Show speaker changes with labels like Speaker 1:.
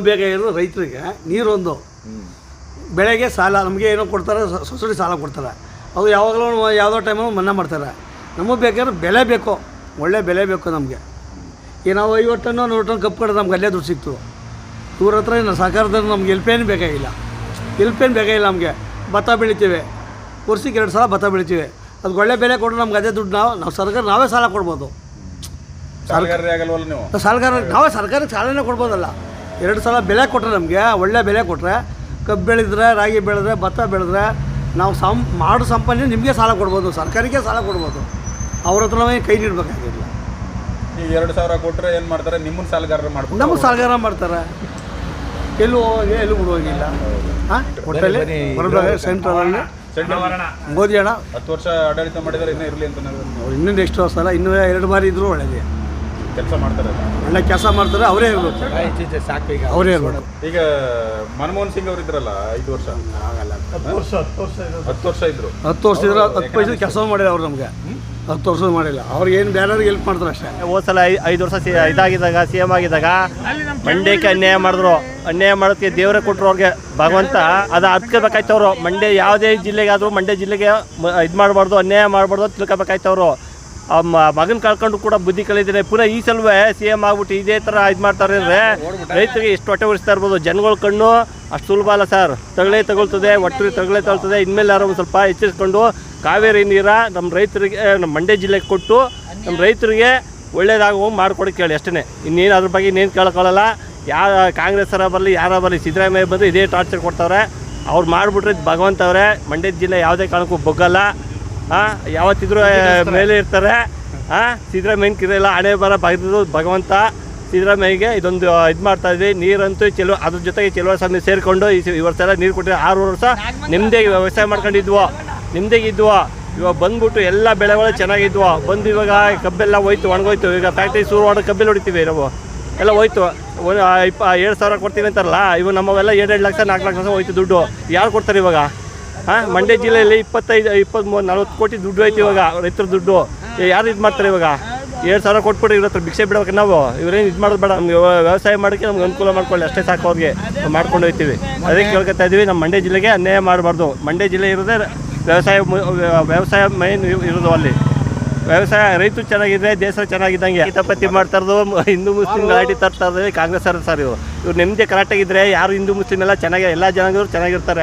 Speaker 1: ನಮ್ಮ ಇರೋದು ರೈತರಿಗೆ ನೀರೊಂದು. ಬೆಳೆಗೆ ಸಾಲ ನಮಗೆ ಏನೋ ಕೊಡ್ತಾರೆ ಸ- ಸೊಸೈಟಿ ಸಾಲ ಕೊಡ್ತಾರೆ. ಅದು ಯಾವಾಗಲೂ ಯಾವುದೋ ಟೈಮಲ್ಲಿ ಮನ್ನಾ ಮಾಡ್ತಾರೆ. ನಮಗೆ ಬೇಕಾದ್ರೆ ಬೆಲೆ ಬೇಕು ಒಳ್ಳೆ ಬೆಲೆ ಬೇಕು ನಮಗೆ. ಏನೋ ನಾವು ಐವತ್ತು ಟನ್ನು ನೂರು ಟನ್ ಕಪ್ಪು ಕಡೆ ನಮ್ಗೆ ಅಲ್ಲೇ ದುಡ್ಡು ಸಿಕ್ತು. ಇವ್ರ ಹತ್ರ ಏನು ಸಹಕಾರದಲ್ಲಿ ನಮ್ಗೆ ಎಲ್ಪೇನು ಬೇಕಾಗಿಲ್ಲ ಎಲ್ಪೇನು ಬೇಕಾಗಿಲ್ಲ ನಮಗೆ. ಭತ್ತ ಬೆಳಿತೀವಿ. ವರ್ಷಕ್ಕೆ ಎರಡು ಸಲ ಭತ್ತ ಬೆಳಿತೀವಿ. ಅದಕ್ಕೆ ಒಳ್ಳೆ ಬೆಲೆ ಕೊಟ್ಟರೆ ನಮ್ಗೆ ಅದೇ ದುಡ್ಡು ನಾವು ನಾವು ಸರ್ಕಾರ ನಾವೇ ಸಾಲ ಕೊಡ್ಬೋದು. ಸರ್ಕಾರ ನಾವೇ ಸರ್ಕಾರಕ್ಕೆ ಸಾಲನೇ ಕೊಡ್ಬೋದಲ್ಲ. ಎರಡು ಸಲ ಬೆಲೆ ಕೊಟ್ಟರೆ ನಮಗೆ ಒಳ್ಳೆ ಬೆಲೆ ಕೊಟ್ಟರೆ ಕಬ್ಬು ಬೆಳೆದ್ರೆ ರಾಗಿ ಬೆಳೆದ್ರೆ ಭತ್ತ ಬೆಳೆದ್ರೆ ನಾವು ಸಂ ಮಾಡೋ ಸಂಪನ್ನ ನಿಮಗೆ ಸಾಲ ಕೊಡ್ಬೋದು ಸರ್ಕಾರಕ್ಕೆ ಸಾಲ ಕೊಡ್ಬೋದು. ಅವ್ರ ಹತ್ರ ನಾವೇ ಕೈ ನೀಡಬೇಕಾಗಿಲ್ಲ.
Speaker 2: ಈಗ ಎರಡು ಸಾವಿರ ಕೊಟ್ಟರೆ ಏನು ಮಾಡ್ತಾರೆ? ನಿಮ್ಮನ್ನು ಸಾಲಗಾರರು ಮಾಡ್ಕೊಂಡು
Speaker 1: ನಮಗೆ ಸಾಲಗಾರ ಮಾಡ್ತಾರೆ. ಎಲ್ಲೂ ಹೋಗಿ ಎಲ್ಲೂ ಬಿಡುವಾಗಿಲ್ಲ ಹಾಂ? ಒಟ್ಟಲ್ಲಿ ಬರಬೇಕು ಸೆಂಟ್ರಲಲ್ಲಿ ಮೋದಿ ಹಣ
Speaker 2: ಹತ್ತು ವರ್ಷ ಆಡಳಿತ ಮಾಡಿದರೆ ಇನ್ನೂ ಇರಲಿ ಅಂತ ನಾವು
Speaker 1: ಎಷ್ಟು ಇನ್ನೂ ನೆಕ್ಸ್ಟ್ ವರ್ಷ ಅಲ್ಲ ಇನ್ನೂ ಎರಡು ಬಾರಿ ಇದ್ದರೂ ಒಳ್ಳೇದೇ.
Speaker 2: ಕೆಲಸ ಮಾಡ್ತಾರೆ.
Speaker 1: ಒಳ್ಳೆ ಕೆಲಸ ಮಾಡ್ತಾರೆ ಅವರೇ ಇರಬೇಕು ಅವರೇ ಇರಬೇಕು
Speaker 2: ಈಗ ಮನಮೋಹನ್ ಸಿಂಗ್ ಅವರು ಇದ್ರಲ್ಲ ಐದು ವರ್ಷ? ಹತ್ತು ವರ್ಷ ಇದ್ರು.
Speaker 1: ಹತ್ತು ವರ್ಷ ಇದ್ರೆ ಹತ್ತು ವರ್ಷ ಕೆಲಸ ಮಾಡಿಲ್ಲ ಅವ್ರು ನಮಗೆ. ಹತ್ತು ವರ್ಷ ಮಾಡಿಲ್ಲ. ಅವ್ರಿಗೆ ಏನು ಬೇರೆಯವ್ರಿಗೆ ಹೆಲ್ಪ್ ಮಾಡಿದ್ರು ಅಷ್ಟೇ.
Speaker 3: ಹೋದ್ ಸಲ ಐ- ಐದು ವರ್ಷ ಸಿ ಇದಾಗಿದ್ದಾಗ ಸಿ ಎಂ ಆಗಿದ್ದಾಗ ಮಂಡ್ಯಕ್ಕೆ ಅನ್ಯಾಯ ಮಾಡಿದ್ರು. ಅನ್ಯಾಯ ಮಾಡೋದಕ್ಕೆ ದೇವರೇ ಕೊಟ್ಟರು ಅವ್ರಿಗೆ. ಭಗವಂತ ಅದು ಅರ್ತ್ಕೋಬೇಕಾಯ್ತು ಅವರು. ಮಂಡ್ಯ ಯಾವುದೇ ಜಿಲ್ಲೆಗಾದರೂ ಮಂಡ್ಯ ಜಿಲ್ಲೆಗೆ ಇದು ಮಾಡಬಾರ್ದು ಅನ್ಯಾಯ ಮಾಡಬಾರ್ದು ತಿಳ್ಕೊಬೇಕಾಯ್ತವ್ರು ಅವರು. ಆ ಮಗನ ಕಳ್ಕೊಂಡು ಕೂಡ ಬುದ್ಧಿ ಕಲಿತಿದೆ. ಪುನಃ ಈ ಸಲವೇ ಸಿ ಎಂ ಆಗ್ಬಿಟ್ಟು ಇದೇ ಥರ ಇದು ಮಾಡ್ತಾರೆ ಅಂದರೆ ರೈತರಿಗೆ ಎಷ್ಟು ಹೊಟ್ಟೆ ಉಳಿಸ್ತಾ ಇರ್ಬೋದು. ಜನಗಳ ಕಣ್ಣು ಅಷ್ಟು ಸುಲಭ ಅಲ್ಲ ಸರ್. ತಗಲೇ ತಗೊಳ್ತದೆ ಒಟ್ಟು ತಗಲೇ ತಗೊಳ್ತದೆ. ಇನ್ಮೇಲೆ ಯಾರೋ ಒಂದು ಸ್ವಲ್ಪ ಎಚ್ಚರಿಸ್ಕೊಂಡು ಕಾವೇರಿ ನೀರ ನಮ್ಮ ರೈತರಿಗೆ ನಮ್ಮ ಮಂಡ್ಯ ಜಿಲ್ಲೆಗೆ ಕೊಟ್ಟು ನಮ್ಮ ರೈತರಿಗೆ ಒಳ್ಳೇದಾಗುವ ಮಾಡ್ಕೊಡಕ್ಕೆ ಕೇಳಿ ಅಷ್ಟೇ ಇನ್ನೇನು ಅದ್ರ ಬಗ್ಗೆ ಇನ್ನೇನು ಕೇಳ್ಕೊಳ್ಳಲ್ಲ ಯಾವ ಕಾಂಗ್ರೆಸ್ಸರ ಬರಲಿ, ಯಾರ ಬರಲಿ, ಸಿದ್ದರಾಮಯ್ಯ ಬಂದು ಇದೇ ಟಾರ್ಚರ್ ಕೊಡ್ತಾವ್ರೆ. ಅವ್ರು ಮಾಡಿಬಿಟ್ರೆ ಭಗವಂತ ಅವರೇ ಮಂಡ್ಯ ಜಿಲ್ಲೆ ಯಾವುದೇ ಕಾರಣಕ್ಕೂ ಬೊಗ್ಗಲ್ಲ. ಹಾಂ ಯಾವತ್ತಿದ್ರೂ ಮೇಲೆ ಇರ್ತಾರೆ. ಹಾಂ ಸಿದ್ದರಾಮಯ್ಯನ ಕಿರಲ್ಲ ಹಣೆ ಬರ ಬಗೆದು ಭಗವಂತ ಸಿದ್ದರಾಮಯ್ಯಗೆ ಇದೊಂದು ಇದು ಮಾಡ್ತಾ ಇದ್ವಿ. ನೀರಂತೂ ಚೆಲುವ ಅದ್ರ ಜೊತೆಗೆ ಚೆಲುವ ಸಮಯ ಸೇರಿಕೊಂಡು ಈ ವರ್ಷ ಎಲ್ಲ ನೀರು ಕೊಟ್ಟಿದ್ರೆ ಆರು ವರ್ಷ ನಿಮ್ಮದೇ ವ್ಯವಸಾಯ ಮಾಡ್ಕೊಂಡಿದ್ವು. ನಿಮ್ಮದೇ ಇದ್ವು ಇವಾಗ ಬಂದ್ಬಿಟ್ಟು ಎಲ್ಲ ಬೆಳೆಗಳು ಚೆನ್ನಾಗಿದ್ವು. ಬಂದು ಇವಾಗ ಕಬ್ಬೆಲ್ಲ ಹೋಯ್ತು ಒಣಗೋಯ್ತು. ಈಗ ಫ್ಯಾಕ್ಟ್ರಿ ಶುರು ಮಾಡೋ ಕಬ್ಬೆಲ್ಲ ಹೊಡಿತೀವಿ ನಾವು. ಎಲ್ಲ ಹೋಯ್ತು. ಒಂದು ಇಪ್ಪ ಏಳು ಸಾವಿರ ಕೊಡ್ತೀವಿ ಅಂತಾರಲ್ಲ ಇವು ನಮ್ಮವೆಲ್ಲ ಎರಡೆರಡು ಲಕ್ಷ ನಾಲ್ಕು ಲಕ್ಷ ಹೋಯ್ತು ದುಡ್ಡು. ಯಾರು ಕೊಡ್ತಾರೆ ಇವಾಗ? ಹಾಂ, ಮಂಡ್ಯ ಜಿಲ್ಲೆಯಲ್ಲಿ ಇಪ್ಪತ್ತೈದು ಇಪ್ಪತ್ತ್ಮೂರು ನಲ್ವತ್ತು ಕೋಟಿ ದುಡ್ಡು ಐತಿ ಇವಾಗ, ರೈತರ ದುಡ್ಡು. ಯಾರು ಇದು ಮಾಡ್ತಾರೆ ಇವಾಗ? ಎರಡು ಸಾವಿರ ಕೊಟ್ಬಿಟ್ಟು ಇವ್ರ ಹತ್ರ ಭಿಕ್ಷೆ ಬಿಡ್ಬೇಕು ನಾವು. ಇವ್ರೇನು ಇದು ಮಾಡೋದು ಬೇಡ. ನಮ್ಗೆ ವ್ಯವಸಾಯ ಮಾಡೋಕ್ಕೆ ನಮ್ಗೆ ಅನುಕೂಲ ಮಾಡ್ಕೊಳ್ಳಿ. ಅಷ್ಟೇ ಸಾಕು ಅವ್ರಿಗೆ. ಮಾಡ್ಕೊಂಡು ಹೋಗ್ತೀವಿ ಅದಕ್ಕೆ ಕೇಳ್ಕೊತಾ ಇದ್ದೀವಿ ನಮ್ಮ ಮಂಡ್ಯ ಜಿಲ್ಲೆಗೆ ಅನ್ಯಾಯ ಮಾಡಬಾರ್ದು. ಮಂಡ್ಯ ಜಿಲ್ಲೆ ಇರೋದೇ ವ್ಯವಸಾಯ ವ್ಯವಸಾಯ ಮೈನ್ ಇರೋದು ಅಲ್ಲಿ. ವ್ಯವಸಾಯ ರೈತರು ಚೆನ್ನಾಗಿದ್ರೆ ದೇಶ ಚೆನ್ನಾಗಿದ್ದಂಗೆ. ಹಿತಪತಿ ಮಾಡ್ತಾ ಇರೋದು ಹಿಂದೂ ಮುಸ್ಲಿಂ ಗಲಾಟೆ ತರ್ತಾ ಕಾಂಗ್ರೆಸ್ ಸರ್ ಸರ್ ಇವರು. ಇವ್ರು ನೆಮ್ಮದಿ ಕರೆಕ್ಟಾಗಿದ್ದರೆ ಯಾರು ಹಿಂದೂ ಮುಸ್ಲಿಂ ಎಲ್ಲ ಚೆನ್ನಾಗಿ, ಎಲ್ಲ ಜನಗಳು ಚೆನ್ನಾಗಿರ್ತಾರೆ.